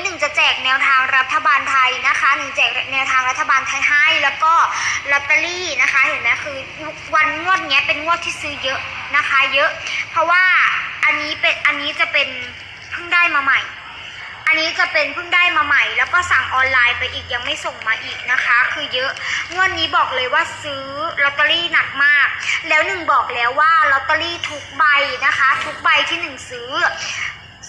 หนนี้หนึ่งจะแจกแนวทางรัฐบาลไทยนะคะหนึ่งแจกแนวทางรัฐบาลไทยให้แล้วก็ลอตเตอรี่นะคะ เห็นไหมคือวันงวดเนี้ยเป็นงวดที่ซื้อเยอะนะคะ เยอะ เพราะว่าอันนี้เป็นอันนี้จะเป็นเพิ่งได้มาใหม่ อันนี้จะเป็นเพิ่งได้มาใหม่ แล้วก็สั่งออนไลน์ไปอีกยังไม่ส่งมาอีกนะคะ คือเยอะงวดนี้บอกเลยว่าซื้อลอตเตอรี่หนักมาก แล้วหนึ่งบอกแล้วว่าลอตเตอรี่ทุกใบนะคะ ทุกใบที่หนึ่งซื้อ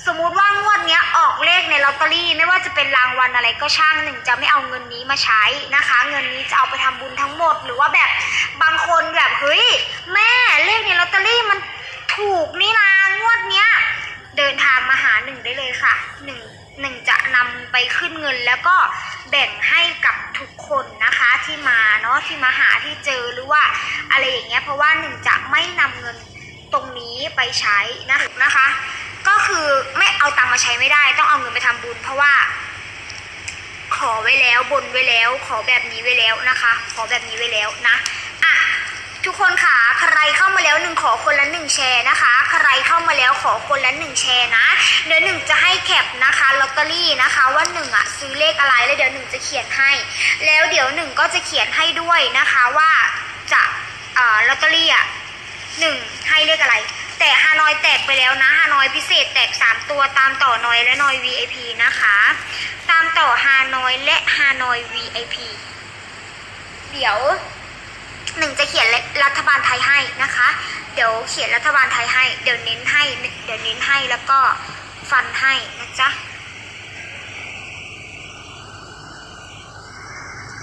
สมมุติว่างวดเนี้ยออกเลขในลอตเตอรี่ไม่ว่าจะเป็นรางวัลอะไรก็ช่างหนึ่งจะไม่เอาเงินนี้มาใช้นะคะ เงินนี้จะเอาไปทำบุญทั้งหมด หรือว่าแบบบางคนแบบเฮ้ยแม่เลขในลอตเตอรี่มันถูกนี่นะงวดเนี้ยเดินทางมาหาหนึ่งได้เลยค่ะหนึ่งหนึ่งจะนำไปขึ้นเงินแล้วก็แบ่งให้กับทุกคนนะคะที่มาเนาะที่มาหาที่เจอหรือว่าอะไรอย่างเงี้ยเพราะว่าหนึ่งจะไม่นำเงินตรงนี้ไปใช้นะนะคะ เอาตังค์มาใช้ไม่ได้ ต้องเอาเงินไปทำบุญ เพราะว่า ขอไว้แล้วบนไว้แล้ว ขอแบบนี้ไว้แล้วนะคะ ขอแบบนี้ไว้แล้วนะอะทุกคนค่ะใครเข้ามาแล้วหนึ่งขอคนละหนึ่งแชร์นะคะใครเข้ามาแล้วขอคนละหนึ่งแชร์นะเดี๋ยวหนึ่งจะให้แคปนะคะลอตเตอรี่นะคะว่าหนึ่งอะซื้อเลขอะไรแล้วเดี๋ยวหนึ่งจะเขียนให้ แล้วเดี๋ยวหนึ่งก็จะเขียนให้ด้วยนะคะว่าจะอ่าลอตเตอรี่อะหนึ่งให้เลขอะไร แต่ฮานอยแตกไปแล้วนะฮานอยพิเศษแตก 3 ตัวตามต่อนอยและนอย VIP นะคะ ตามต่อฮานอยและฮานอย VIP เดี๋ยวหนึ่งจะเขียนรัฐบาลไทยให้นะคะ เดี๋ยวเขียนรัฐบาลไทยให้ เดี๋ยวเน้นให้ เดี๋ยวเน้นให้แล้วก็ฟันให้นะจ๊ะ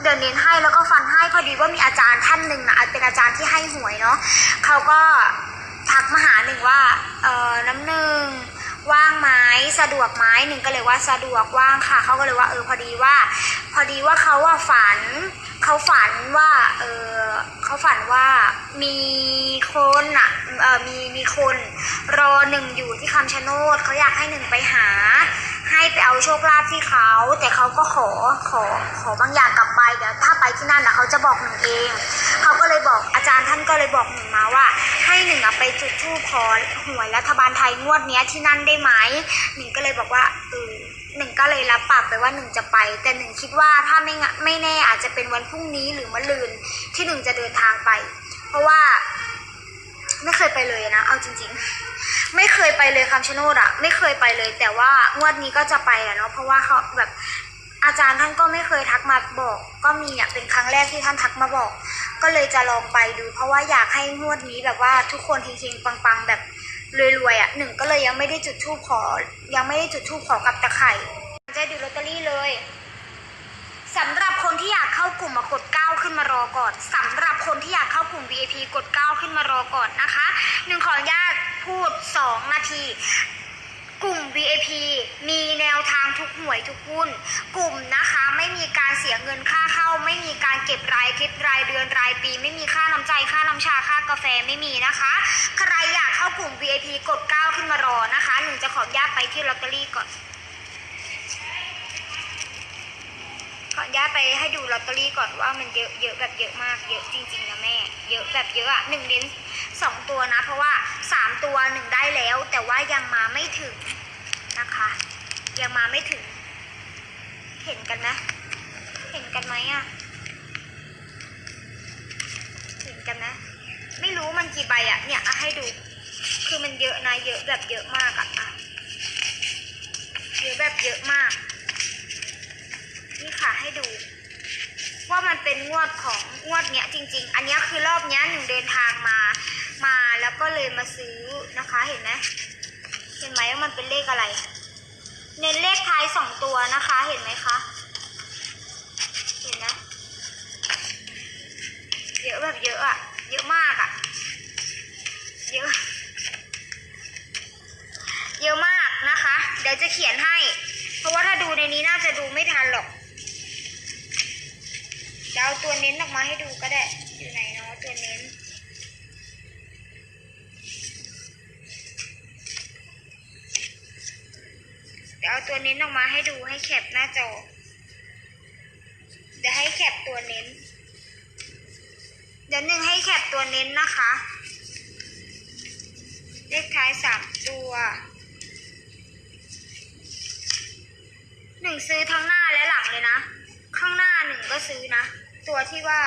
เดี๋ยวเน้นให้แล้วก็ฟันให้พอดีว่ามีอาจารย์ท่านหนึ่งนะเป็นอาจารย์ที่ให้หวยเนาะเขาก็ หนึ่งว่าเออน้ำหนึ่งว่างไหมสะดวกไหมหนึ่งก็เลยว่าสะดวกว่างค่ะเขาก็เลยว่าเออพอดีว่า พอดีว่าเขาว่าฝันเขาฝันว่าเออเขาฝันว่ามีคนอะเออมีมีคนรอหนึ่งอยู่ที่คำชะโนดเขาอยากให้หนึ่งไปหา ให้ไปเอาโชคลาภที่เขาแต่เขาก็ขอขอขอบางอย่างกลับไปเดี๋ยวถ้าไปที่นั่นนะเขาจะบอกหนึ่งเองเขาก็เลยบอกอาจารย์ท่านก็เลยบอกหนึ่งมา จุดธูปขอหวยรัฐบาลไทยงวดเนี้ยที่นั่นได้ไหมหนึ่งก็เลยบอกว่าเออหนึ่งก็เลยรับปากไปว่าหนึ่งจะไป แต่หนึ่งคิดว่าถ้าไม่ไม่แน่อาจจะเป็นวันพรุ่งนี้หรือมะรืนที่หนึ่งจะเดินทางไป เพราะว่า ไม่เคยไปเลยนะ เอาจริง ๆ ไม่เคยไปเลยคำชะโนดอะไม่เคยไปเลย แต่ว่างวดนี้ก็จะไปอะเนาะเพราะว่าเขาแบบอาจารย์ท่านก็ไม่เคยทักมาบอก ก็มีอะเป็นครั้งแรกที่ท่านทักมาบอก ก็เลยจะลองไปดู เพราะว่าอยากให้งวดนี้แบบว่าทุกคนเฮงๆปังๆ แบบรวยๆอะหนึ่งก็เลยยังไม่ได้จุดธูปขอ ยังไม่ได้จุดธูปขอกับตะไคร่จะดูลอตเตอรี่เลยสำหรับคนที่อยากเข้ากลุ่มมากด9ขึ้นมารอก่อนสำหรับคนที่อยากเข้ากลุ่ม VIP กด9ขึ้นมารอก่อนนะคะหนึ่งขออนุญาตพูด 2 นาที กลุ่ม VIP มีแนวทางทุกหน่วยทุกหุ้น กลุ่มนะคะไม่มีการเสียเงินค่าเข้า ไม่มีการเก็บรายคลิปรายเดือนรายปี ไม่มีค่าน้ำใจค่าน้ำชาค่ากาแฟไม่มีนะคะ ใครอยากเข้ากลุ่ม VIP กด 9 ขึ้นมารอนะคะหนึ่งจะขออนุญาตไปที่ลอตเตอรี่ก่อน ขออนุญาตไปให้ดูลอตเตอรี่ก่อนว่ามันเยอะเยอะแบบเยอะมากเยอะจริงๆนะแม่ เยอะแบบเยอะอะหนึ่งเน้น สองตัวนะ เพราะว่าสามตัวหนึ่งได้แล้ว แต่ว่ายังมาไม่ถึงนะคะ ยังมาไม่ถึง เห็นกันไหมเห็นกันไหมอะเห็นกันนะไม่รู้มันกี่ใบอะเนี่ยอะให้ดู คือมันเยอะนะเยอะแบบเยอะมากอะอะเยอะแบบเยอะมาก นี่ค่ะให้ดู ว่ามันเป็นงวดของงวดเนี้ยจริง ๆ อันนี้คือรอบเนี้ยหนึ่งเดินทางมา แล้วก็เลยมาซื้อนะคะเห็นไหมเห็นไหมว่ามันเป็นเลขอะไร เน้นเลขท้ายสองตัวนะคะ เห็นไหมคะ เห็นนะ เยอะแบบเยอะอะเยอะมากอะเยอะ เยอะมากนะคะ เดี๋ยวจะเขียนให้ เพราะว่าถ้าดูในนี้น่าจะดูไม่ทันหรอกเดี๋ยวเอาตัวเน้นออกมาให้ดูก็ได้ อยู่ไหนเนาะตัวเน้น ดี๋ยวเอาตัวเน้นออกมาให้ดูให้แคปหน้าจอ เดี๋ยวให้แคปตัวเน้น เดี๋ยวหนึ่งให้แคปตัวเน้นนะคะ เลขท้ายสามตัว หนึ่งซื้อทั้งหน้าและหลังเลยนะ ข้างหน้าหนึ่งก็ซื้อนะ ตัวที่ว่า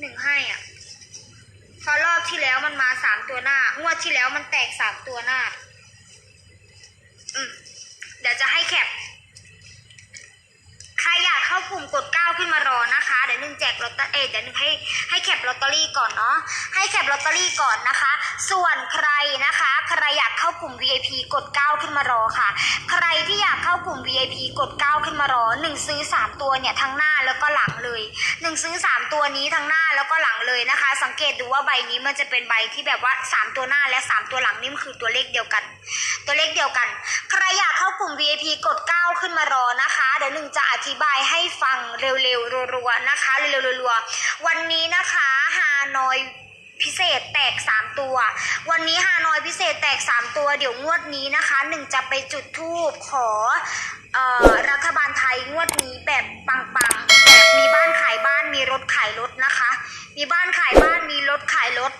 หนึ่งให้อะพราะรอบที่แล้วมันมาสามตัวหน้างวดที่แล้วมันแตกสามตัวหน้า เดี๋ยวจะให้แคปใครอยากเข้ากลุ่มกดเก้าขึ้นมารอนะคะ เดี๋ยวหนึ่งแจกลอตเตอรี่เดี๋ยวหนึ่งให้ให้แคปลอตเตอรี่ก่อนเนาะให้แคปลอตเตอรี่ก่อนนะคะ ส่วนใครนะคะ ใครอยากเข้ากลุ่ม VIP กด9ขึ้นมารอค่ะ ใครที่อยากเข้ากลุ่ม VIP กด9ขึ้นมารอหนึ่งซื้อ3ตัวเนี่ยทั้งหน้า แล้วก็หลังเลยหนึ่งซื้อ3ตัวนี้ทั้งหน้าแล้วก็หลังเลยนะคะ สังเกตดูว่าใบนี้มันจะเป็นใบที่แบบว่า3ตัวหน้าและ3ตัวหลังนี่มันคือตัวเลขเดียวกัน ตัวเลขเดียวกัน ใครอยากเข้ากลุ่ม VIP กด9ขึ้นมารอนะคะ เดี๋ยวหนึ่งจะอธิบายให้ฟังเร็วๆรัวๆนะคะเร็วๆรัวๆวันนี้นะคะฮานอยพิเศษแตก 3 ตัว วันนี้ฮานอยพิเศษแตก 3 ตัว เดี๋ยวงวดนี้นะคะหนึ่งจะไปจุดทูบขอออรัฐบาลไทยงวดนี้แบบปังายบ้านมีรถขายรถนะคะ มีบ้านขายบ้านมีรถขายรถ